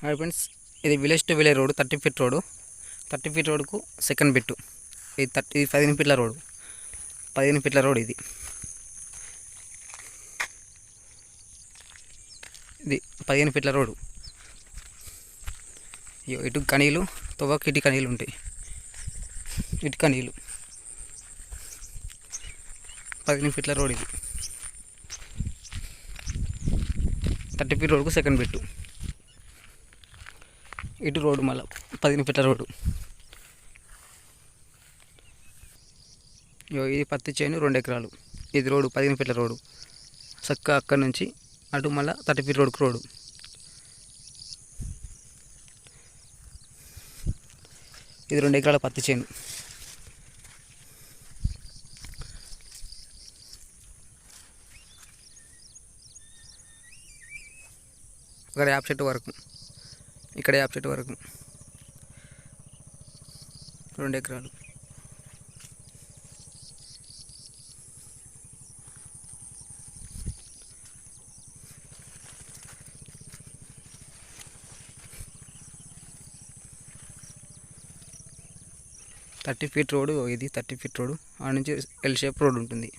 Hi friends ఇది village to village road thirty feet road. Thirty feet రోడ్కు second bit. ఇది thirty ఇది పదిహేను ఫీట్ల రోడ్. పదిహేను ఫీట్ల రోడ్ ఇది. ఇది పదిహేను ఫీట్ల రోడ్డు ఇటు కనీలు తువ్వకు ఇటు కనీలు ఉంటాయి. ఇటు కనీలు పదిహేను ఫీట్ల రోడ్ ఇది. థర్టీ ఫీట్ రోడ్కు సెకండ్ బిట్టు. ఇటు రోడ్డు మళ్ళీ పదిహేను ఫీట్ల రోడ్డు. ఇగో ఇది పత్తి చేను రెండు ఎకరాలు. ఇది రోడ్డు పదిహేను ఫీట్ల రోడ్డు. చక్క అక్కడి నుంచి అటు మళ్ళీ థర్టీ ఫీట్ రోడ్డుకు రోడ్డు. ఇది రెండు ఎకరాల పత్తి చేను. ఒక యాప్ చెట్టు వరకు. ఇక్కడ యాప్ చెట్టు వరకు. రెండు ఎకరాలు. థర్టీ ఫీట్ రోడ్ ఇది థర్టీ ఫీట్ రోడ్. ఆ నుంచి ఎల్ షేప్ రోడ్ ఉంటుంది.